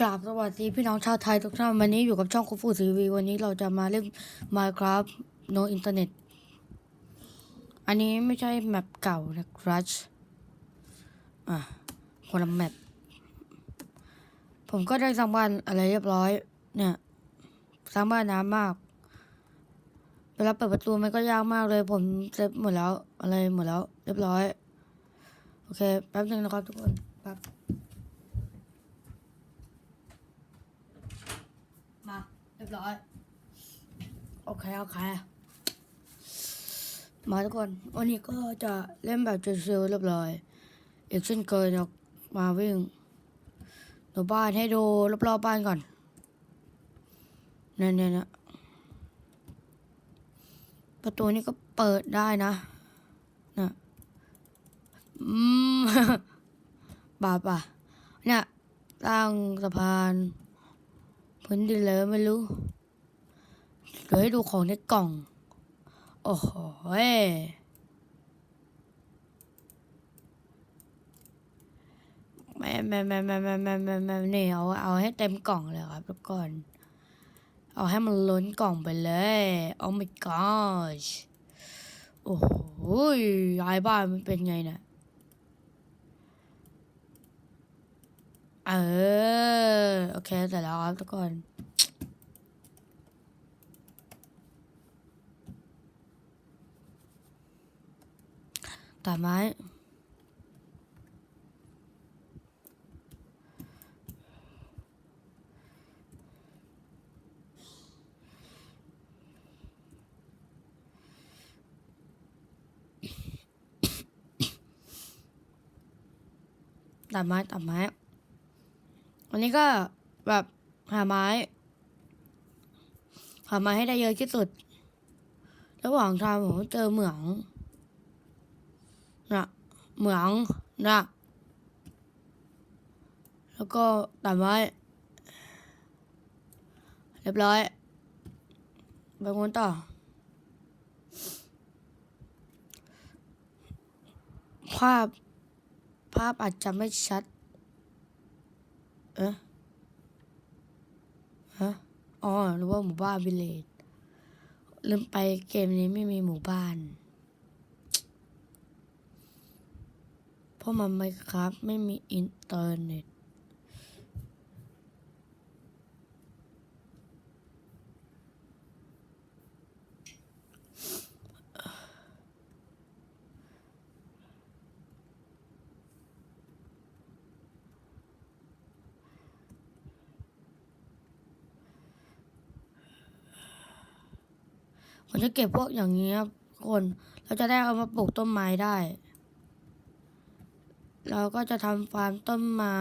กราบสวัสดีพี่น้องชาวไทยทุกท่านวันนี้อยู่กับช่องคุฟูซีวีวันนี้เราจะมาเล่น Minecraft No Internet อันนี้ไม่ใช่แมปเก่านะครับอะคนละแมปผมก็ได้สร้างบ้านอะไรเรียบร้อย เนี่ยสร้างบ้านน้ำมาก เวลาเปิดประตูมันก็ยากมากเลย ผมเซฟหมดแล้ว อะไรหมดแล้ว เรียบร้อย โอเค แป๊บนึงนะครับทุกคนแป๊บ มาเร้อย โอเค โอเค มาทุกคน วันนี้ก็จะเล่นแบบชิลๆเรียบร้อย อีกเช่นเคยเรามาวิ่งดูบ้านให้ดูรอบๆบ้านก่อนเนี่ยเนี่ยเนี่ยประตูนี้ก็เปิดได้นะนะอืมบาปอะเนี่ยสร้งสะพาน พื้นดินเลยไม่รู้เดี๋ยวให้ดูของในกล่อง โอ้โหยแม่แม่แม่แม่แม่แม่แม่แม่นี่เอาเอาให้เต็มกล่องเลยครับทุกคนเอาให้มันล้นกล่องไปเลยโอ้ my gosh โอ้โหยย้ายบ้านมันเป็นไงเนี่ย เออ โอเคเสร็จแล้วครับทุกคนตัดไม้ ตัดไม้ตัดไม้ วันนี้ก็แบบหาไม้ หาไม้ให้ได้เยอะที่สุด ระหว่างทางผมเจอเหมืองนะเหมืองนะแล้วก็ตัดไม้ เรียบร้อย ไปงนต่อ ภาพ ภาพอาจจะไม่ชัด เอ๊ะฮะอ๋อหรือว่าหมู่บ้านวิลเลจลืมไปเกมนี้ไม่มีหมู่บ้าน เพราะมันไม่ครับ ไม่มีอินเทอร์เน็ต ผมจะเก็บพวกอย่างนี้ครับคนเราจะได้เอามาปลูกต้นไม้ได้ เราก็จะทำฟาร์มต้นไม้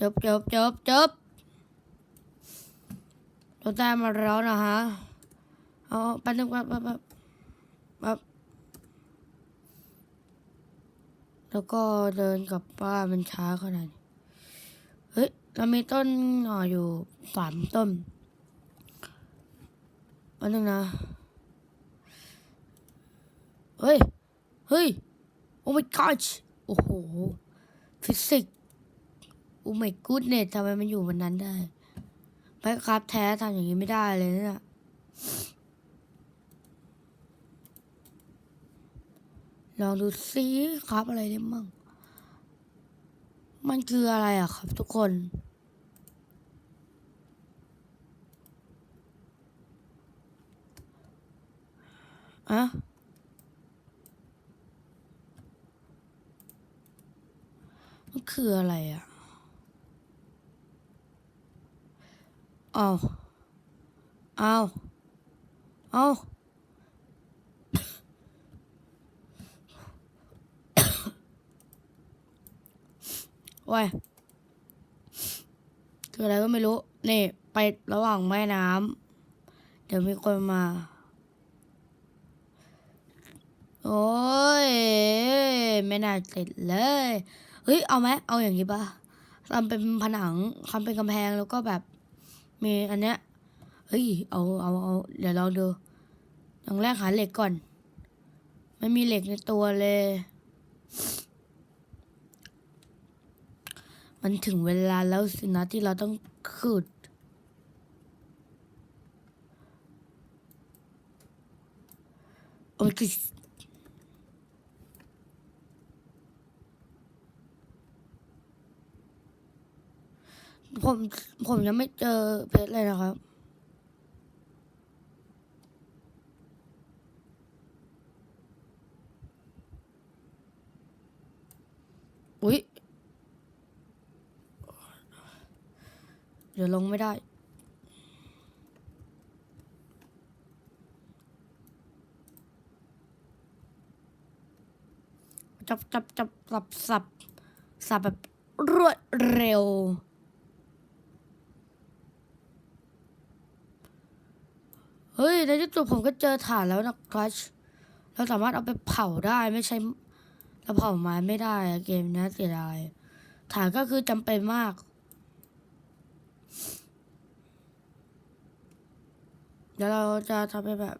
จบจบจบจบเราได้มาแล้วนะฮะเอาแป๊บนึงแป๊บแป๊บแป๊บแป๊บแล้วก็เดินกลับบ้านมันช้าขนาดนี้ เรามีต้นหน่ออยู่สามต้นอันนึงนะ เฮ้ย เฮ้ย โอ้ my god โอ้โห ฟิสิกส์โอ้ my goodness ทำไมมันอยู่บนนั้นได้ไปครับแท้ทำอย่างนี้ไม่ได้เลยเนี่ยลองดูซิครับอะไรได้มั่ง มันคืออะไรอะครับทุกคน อะมันคืออะไรอะเอาเอาเอาโอ้ยคืออะไรก็ไม่รู้ นี่ ไประหว่างแม่น้ำ เดี๋ยวมีคนมา โอ้ยไม่น่าติดเลยเฮ้ยเอาไหมเอาอย่างนี้ปะทำเป็นผนังทำเป็นกำแพงแล้วก็แบบมีอันเนี้ยเฮ้ยเอาเอาเอาเดี๋ยวลองดูอย่างแรกหาเหล็กก่อน ไม่มีเหล็กในตัวเลย มันถึงเวลาแล้วสินะที่เราต้องขุดโอ้ย ผมผมยังไม่เจอเพชรเลยนะครับ อุ๊ย เดี๋ยวลงไม่ได้จับจับจับสับสับสับแบบรวดเร็ว เฮ้ย ในที่สุดผมก็เจอฐานแล้วนะครัชเราสามารถเอาไปเผาได้ไม่ใช่เราเผาไม้ไม่ได้อะเกมนี้เสียดายฐานก็คือจำเป็นมากเดี๋ยวเราจะทำไปแบบ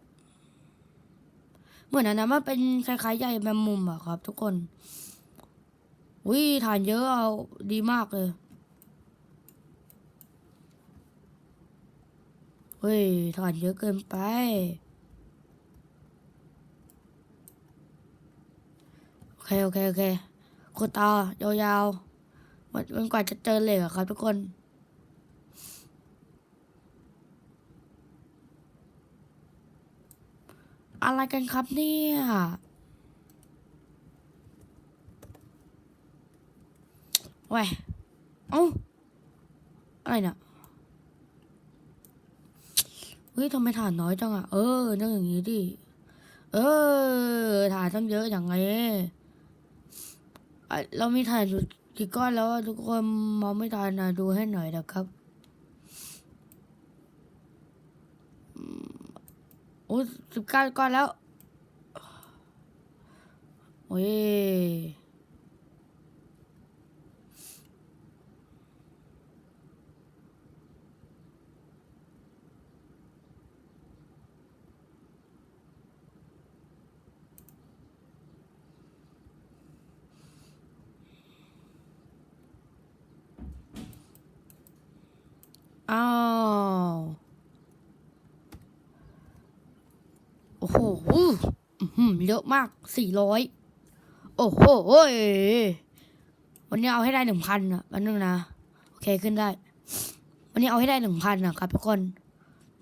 เหมือนอันนั้นมันเป็นคล้ายๆใยแมงมุมอะครับ ทุกคนวิฐานเยอะเอาดีมากเลย เฮ้ยฐานเยอะเกินไป โอเค โอเค โอเคขุดต่อยาวๆมันมันกว่าจะเจอเหล็กอะครับทุกคนอะไรกันครับเนี่ย เว้ย เอ้าอะไรเนี่ย ฮ้ยทำไมฐานน้อยจังอะเออนั่งอย่างนี้ดิเออฐานตั้งเยอะอย่างไงอะเรามีฐานอยู่กี่ก้อนแล้วทุกคนมองไม่ทันนะดูให้หน่อยนะครับโอ้สิบเก้าก้อนแล้วโอ้ย อ้าว โอ้โหเยอะมากสี่ร้อยโอ้โหวันนี้เอาให้ได้หนึ่งพันอะวันนึงนะ โอเคขึ้นได้ วันนี้เอาให้ได้หนึ่งพันอะครับทุกคน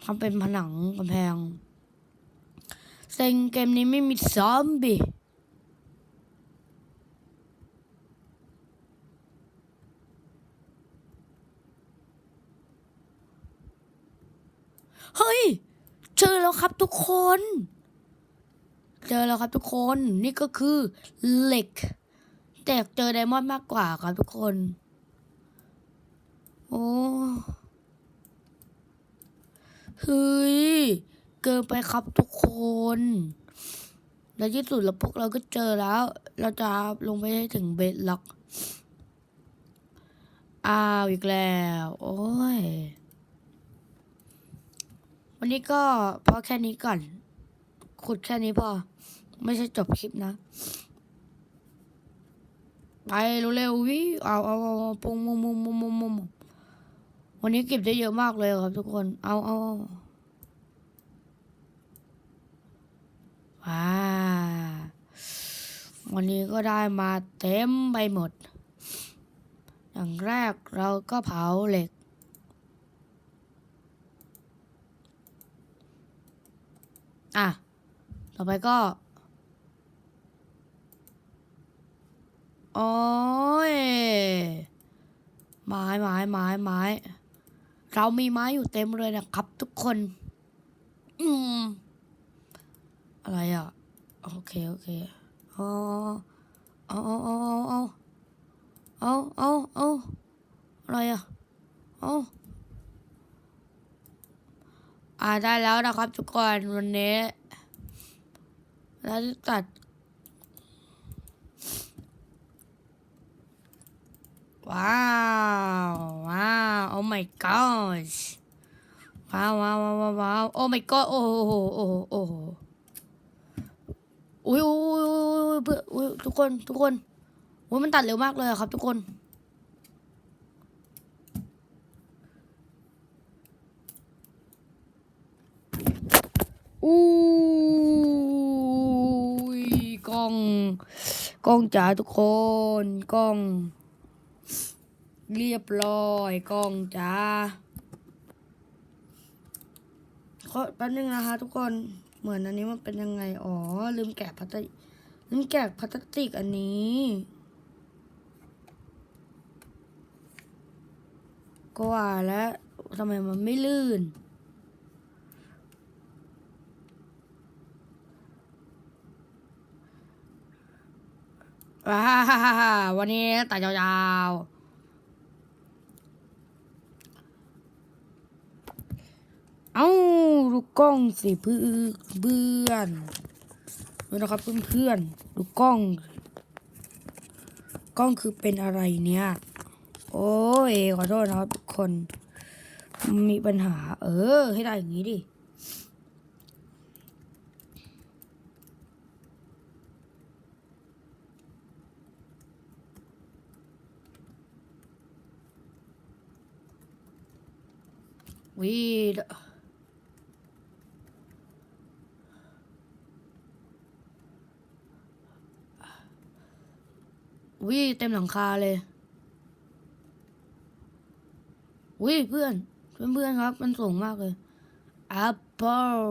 ทำเป็นผนังกำแพงเซ็งเกมนี้ไม่มีซอมบี้ เฮ้ย เจอแล้วครับทุกคน เจอแล้วครับทุกคนนี่ก็คือเหล็ก แต่อยากเจอไดมอนด์มากกว่าครับทุกคน โอ้เฮ้ย เกินไปครับทุกคนในที่สุดแล้วพวกเราก็เจอแล้ว เราจะลงไปให้ถึงเบสล็อก อ้าวอีกแล้ว โอ้ย วันนี้ก็พอแค่นี้ก่อน ขุดแค่นี้พอ ไม่ใช่จบคลิปนะ ไปเร็วๆวิเอาเอาเอาปุงมุมมุมมุมมุมมุมวันนี้เก็บได้เยอะมากเลยครับทุกคน เอาเอาเอาว้าวันนี้ก็ได้มาเต็มไปหมด อย่างแรกเราก็เผาเหล็ก อะ ต่อไปก็ โอ้ย ไม้ไม้ไม้ไม้ เรามีไม้อยู่เต็มเลยนะครับ ทุกคน อืม อะไรอะ โอเค โอเคอ๋อเอาเอาเอาเอาเอาเอาเอาอะไรอะ เอา อ่าได้แล้วนะครับทุกคนวันนี้แล้วตัดว้าวว้าวโอ้ my gosh ว้าวว้าวว้าวว้าวโอ้ my god โอ้โหโอ้โหโอ้โหอุ้ยอุ้ยอุ้ยอุ้ยเพื่อทุกคนทุกคนอุ้ยมันตัดเร็วมากเลยอะครับทุกคน อู้ยกล้อง กล้องจ๋าทุกคนกล้อง เรียบร้อยกล้องจ๋าขอแป๊บนึงนะคะ ทุกคนเหมือนอันนี้มันเป็นยังไงอ๋อ ลืมแกะพลาสติกลืมแกะพลาสติกอันนี้ก็ว่าแล้วทำไมมันไม่ลื่น ว้าวันนี้ตัดยาวๆ เอ้าดูกล้องสิเพื่อนเพื่อนนะครับเพื่อนเพื่อนๆดูกล้อง กล้องคือเป็นอะไรเนี่ย โอ้ยขอโทษนะครับทุกคน มีปัญหา เออ ให้ได้อย่างนี้ดิ วีดวีเต็มหลังคาเลยวิเพื่อน เพื่อนเพื่อนครับ มันสูงมากเลย Apple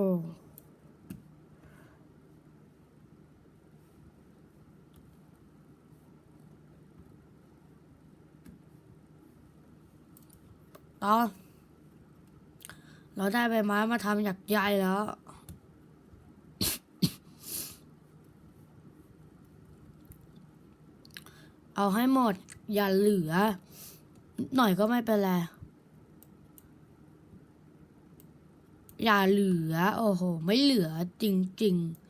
ต่อ เราได้ใบไม้มาทำหยักใยแล้ว เอาให้หมด อย่าเหลือ หน่อยก็ไม่เป็นไร อย่าเหลือ โอ้โห ไม่เหลือจริง ๆ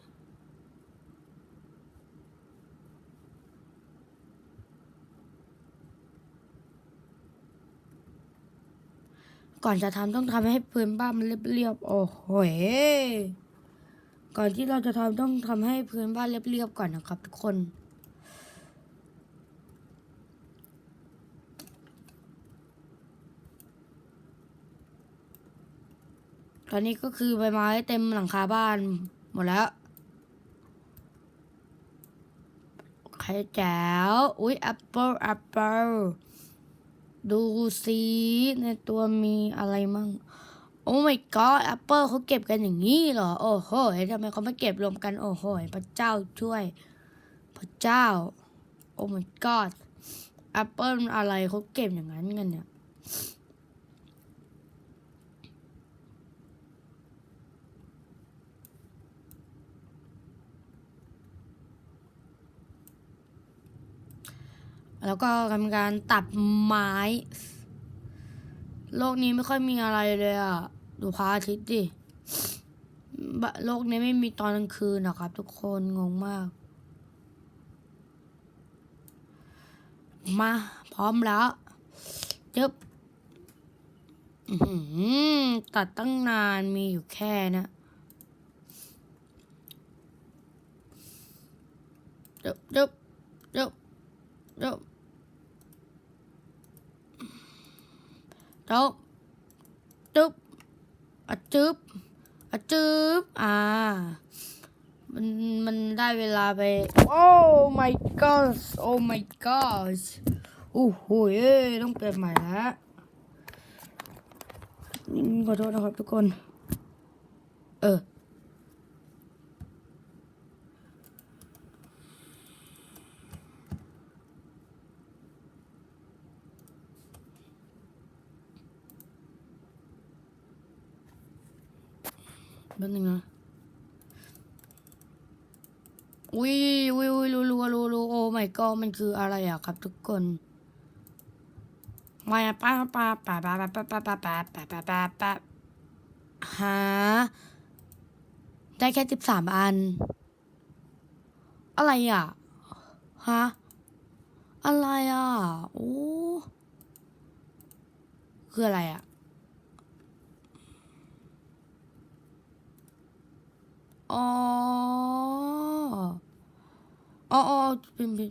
ก่อนจะทำต้องทำให้พื้นบ้านมันเรียบๆโอ้โหก่อนที่เราจะทำต้องทำให้พื้นบ้านเรียบๆก่อนนะครับ ทุกคนตอนนี้ก็คือใบไม้เต็มหลังคาบ้านหมดแล้วโอเคแจ๋ว อุ๊ยแอปเปิลแอปเปิล ดูสิในตัวมีอะไรมั่ง โอ้ my god แอปเปิลเขาเก็บกันอย่างนี้เหรอ โอ้โหทำไมเขาไม่เก็บรวมกัน โอ้โหพระเจ้าช่วย พระเจ้า โอ้ my god แอปเปิลอะไรเขาเก็บอย่างนั้นกันเนี่ย แล้วก็ทำการตัดไม้ โลกนี้ไม่ค่อยมีอะไรเลยอะ ดูพระอาทิตย์ดิโลกนี้ไม่มีตอนกลางคืนนะครับ ทุกคนงงมาก มา พร้อมแล้วจึ๊บตัดตั้งนานมีอยู่แค่นะจึ๊บจึ๊บจึ๊บจึ๊บ จบจึ๊บอะจึ๊บอะจึ๊บอ่า มันมันได้เวลาไป โอ้ my god โอ้ my god โอ้โหเอ้ยต้องเปลี่ยนใหม่แล้วขอโทษนะครับทุกคน เออ แป๊บนึงนะอุ้ยอุ้ยอุ้ยรู้รู้รู้รู้โอ้ไม่ก็มันคืออะไรอะครับ ทุกคนมาป้าป้าป้าป้าป้าป้าป้าป้าป้าป้าป้าป้าป้าหา ได้แค่สิบสามอัน อะไรอะ ฮะ อะไรอะ โอ้ คืออะไรอะ โอ๋อ อ๋อเป็นเป็น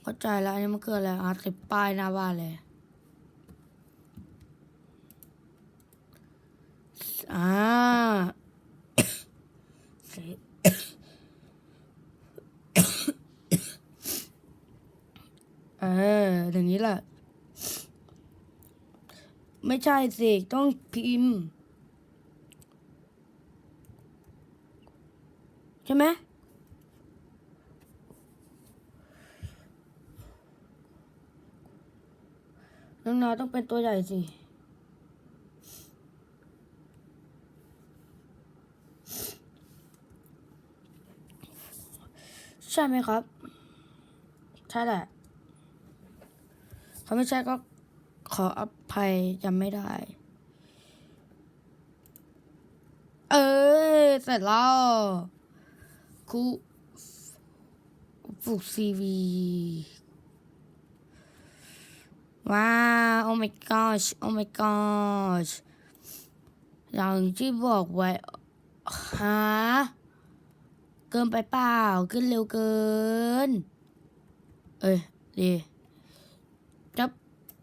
เข้าใจแล้วอันนี้มันเกิดอะไรอะติดป้ายหน้าบ้านเลยอ่า ไม่ใช่สิต้องพิมพ์ ใช่ไหมน้องนาต้องเป็นตัวใหญ่สิใช่ไหมครับ ใช่แหละถ้าไม่ใช่ก็ขออัพ รจำไม่ได้ เออเสร็จแล้วกูฝึกซีวีว้าโอ้ my gosh โอ้ my gosh อย่างที่บอกไว้ฮะเกินไปเปล่า ขึ้นเร็วเกิน เอ้ยดี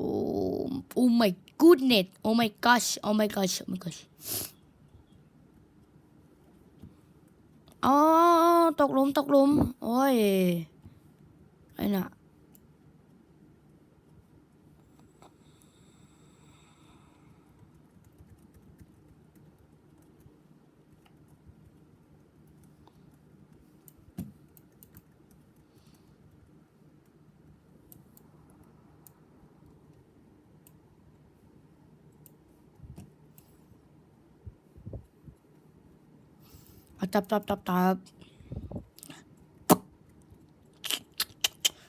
oh oh my goodness oh my gosh oh my gosh oh my gosh อ๋อ ตกหลุม ตกหลุม โอ้ยไอ้น่ะ เอาจับจับจับจับ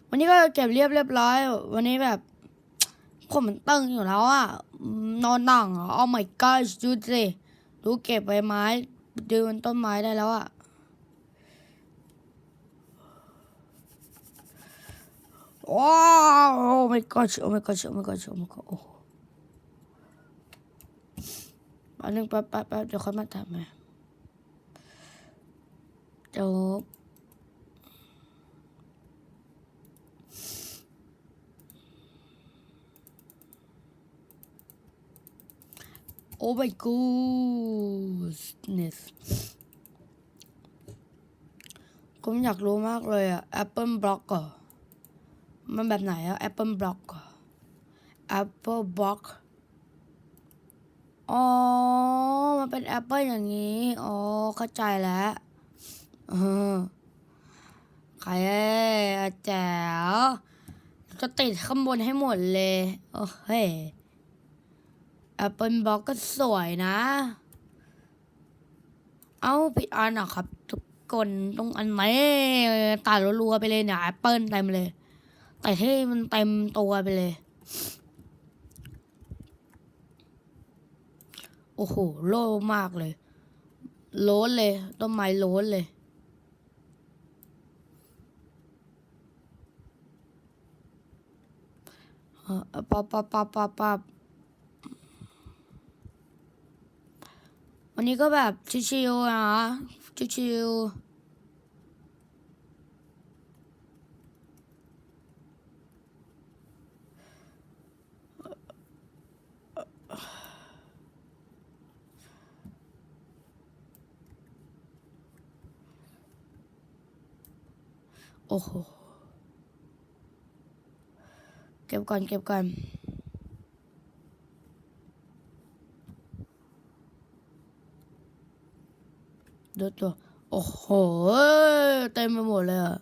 วันนี้ก็เก็บเรียบเรียบร้อย วันนี้แบบผมมันตึงอยู่แล้วอะนอนนั่งอะ oh my god ดูสิดูเก็บใบไม้ดูบนต้นไม้ได้แล้วอะว้าว oh my god oh my god oh my god oh my god โอ้โหอันนึงแป๊บแป๊บแป๊บเดี๋ยวค่อยมาทำไหม บโอ้ my goodness ผมอยากรู้มากเลยอะ Apple Block เหรอมันแบบไหนอะ Apple Block เหรอ Apple Block อ๋อ มันเป็น Apple อย่างนี้ อ๋อ เข้าใจแล้ว เออใครแจ๋วจะติดข้างบนให้หมดเลย โอ้เฮ้แอปเปิลบล็อกก็สวยนะ เอาผิดอันอะครับ ทุกคนตรงอันไหนตัดรัวๆไปเลยเนี่ยแอปเปิลเต็มเลย แต่ที่มันเต็มตัวไปเลย โอ้โห โล่มากเลย โล้นเลย ต้นไม้โล้นเลย เอ่อ ปับปับปับปับปับวันนี้ก็แบบชิวๆนะชิวๆโอ้โห ก็บก่อนเก็บก่อนดูตัว โอ้โห เต็มไปหมดเลยอะ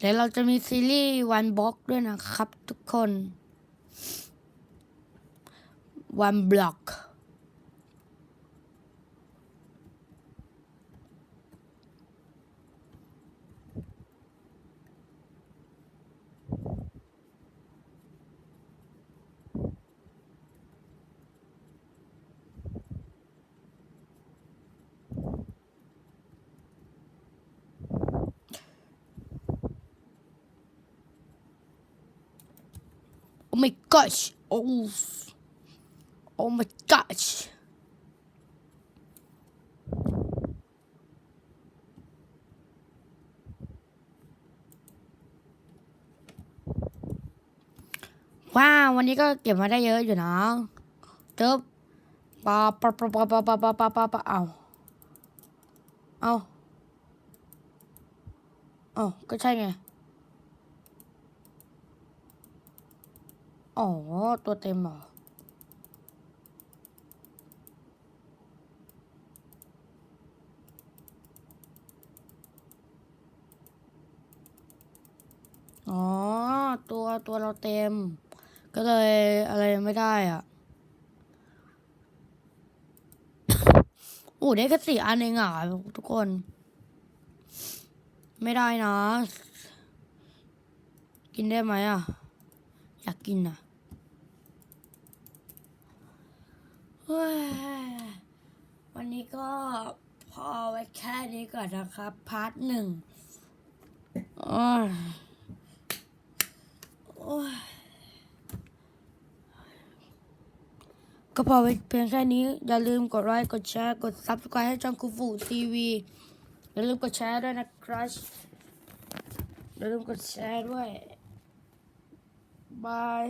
เดี๋ยวเราจะมีซีรีส์วันบล็อกด้วยนะครับทุกคนวันบล็อก my gosh oh oh my gosh ว้าววันนี้ก็เก็บมาได้เยอะอยู่นะเติบปาปาปาปาปาปาปาปาปาปาเอาเอาเอาก็ใช่ไง อ๋อ ตัวเต็มหรออ๋อ ตัวตัวเราเต็ม ก็เลยอะไรไม่ได้อะโอ้ได้แค่สี่อันเองอะทุกคน ไม่ได้นะ กินได้ไหมอะ อยากกินอะเฮ้ย วันนี้ก็พอไว้แค่นี้ก่อนนะครับ พาร์ทหนึ่งโอ้ยโอ้ยก็พอไว้เพียงแค่นี้ อย่าลืมกดไลค์กดแชร์ กด subscribe ให้ช่องคูฟูทีวี อย่าลืมกดแชร์ด้วยนะครับอย่าลืมกดแชร์ด้วย บาย